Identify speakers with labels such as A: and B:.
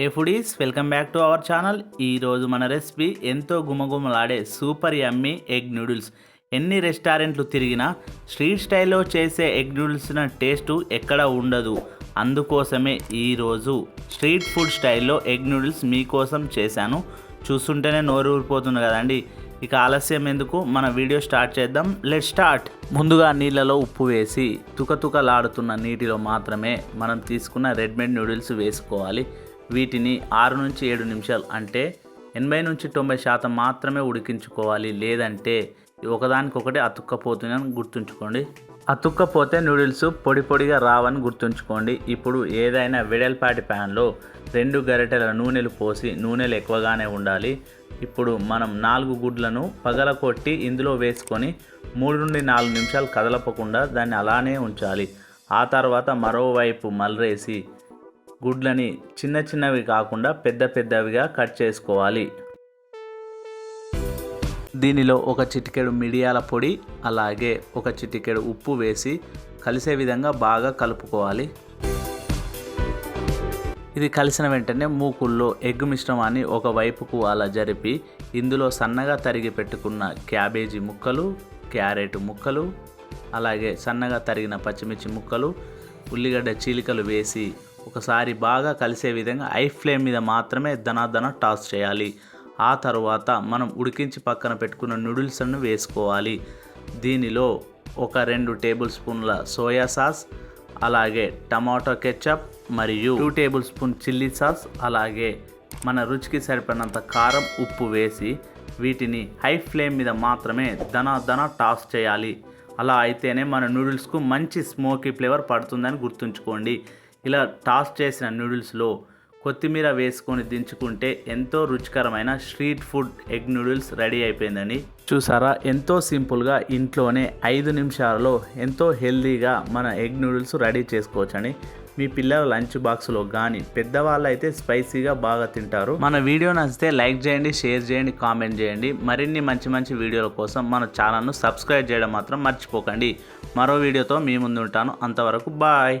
A: Hey foodies welcome back to our channel ఈరోజు మన recipe ఎంతో గుమగుమలాడే సూపర్ యమ్మీ ఎగ్ నూడిల్స్ ఎన్ని రెస్టారెంట్లు తిరిగినా స్ట్రీట్ స్టైల్లో చేసే ఎగ్ నూడిల్స్న టేస్ట్ ఎక్కడ ఉండదు. అందుకోసమే ఈరోజు స్ట్రీట్ ఫుడ్ స్టైల్లో ఎగ్ నూడిల్స్ మీకోసం చేశాను. చూస్తుంటేనే నోరు ఊరిపోతుంది కదండి. ఇక ఆలస్యం ఎందుకు? మన వీడియో స్టార్ట్ చేద్దాం. లెట్ స్టార్ట్ ముందుగా నీళ్ళలో ఉప్పు వేసి తుకతుకలాడుతున్న నీటిలో మాత్రమే మనం తీసుకున్న రెడ్మేడ్ నూడిల్స్ వేసుకోవాలి. వీటిని ఆరు నుంచి ఏడు నిమిషాలు అంటే ఎనభై నుంచి తొంభై శాతం మాత్రమే ఉడికించుకోవాలి. లేదంటే ఒకదానికొకటి అతుక్కపోతుందని గుర్తుంచుకోండి. అతుక్కపోతే నూడిల్స్ పొడి పొడిగా రావని గుర్తుంచుకోండి. ఇప్పుడు ఏదైనా వెడల్పాటి ప్యాన్లో రెండు గరిటెల నూనెలు పోసి నూనెలు ఎక్కువగానే ఉండాలి. ఇప్పుడు మనం నాలుగు గుడ్లను పగలకొట్టి ఇందులో వేసుకొని మూడు నుండి నాలుగు నిమిషాలు కదలపకుండా దాన్ని అలానే ఉంచాలి. ఆ తర్వాత మరోవైపు మలరేసి గుడ్లని చిన్న చిన్నవి కాకుండా పెద్ద పెద్దవిగా కట్ చేసుకోవాలి. దీనిలో ఒక చిటికెడు మిరియాల పొడి అలాగే ఒక చిటికెడు ఉప్పు వేసి కలిసే విధంగా బాగా కలుపుకోవాలి. ఇది కలిసిన వెంటనే మూకుల్లో ఎగ్ మిశ్రమాన్ని ఒక వైపుకు అలా జరిపి ఇందులో సన్నగా తరిగి పెట్టుకున్న క్యాబేజీ ముక్కలు క్యారెట్ ముక్కలు అలాగే సన్నగా తరిగిన పచ్చిమిర్చి ముక్కలు ఉల్లిగడ్డ చీలికలు వేసి ఒకసారి బాగా కలిసే విధంగా ఐ ఫ్లేమ్ మీద మాత్రమే దనాదన టాస్ చేయాలి. ఆ తర్వాత మనం ఉడికించి పక్కన పెట్టుకున్న నూడిల్స్ను వేసుకోవాలి. దీనిలో ఒక రెండు టేబుల్ స్పూన్ల సోయా సాస్ అలాగే టమాటో కెచప్ మరియు two tablespoon chilli sauce అలాగే మన రుచికి సరిపడినంత కారం ఉప్పు వేసి వీటిని హై ఫ్లేమ్ మీద మాత్రమే దన దన టాస్ చేయాలి. అలా అయితేనే మన నూడిల్స్కు మంచి స్మోకీ ఫ్లేవర్ పడుతుందని గుర్తుంచుకోండి. ఇలా టాస్ చేసిన నూడిల్స్లో కొత్తిమీర వేసుకొని దించుకుంటే ఎంతో రుచికరమైన street food egg noodles ready అయిపోయిందండి. చూసారా? ఎంతో సింపుల్గా ఇంట్లోనే ఐదు నిమిషాలలో ఎంతో హెల్తీగా మన ఎగ్ నూడిల్స్ రెడీ చేసుకోవచ్చండి. మీ పిల్లల లంచ్ బాక్స్లో కానీ పెద్దవాళ్ళు అయితే స్పైసీగా బాగా తింటారు. మన వీడియో నచ్చితే లైక్ చేయండి షేర్ చేయండి కామెంట్ చేయండి. మరిన్ని మంచి మంచి వీడియోల కోసం మన ఛానల్ను సబ్స్క్రైబ్ చేయడం మాత్రం మర్చిపోకండి. మరో వీడియోతో మీ ముందు ఉంటాను అంతవరకు బాయ్.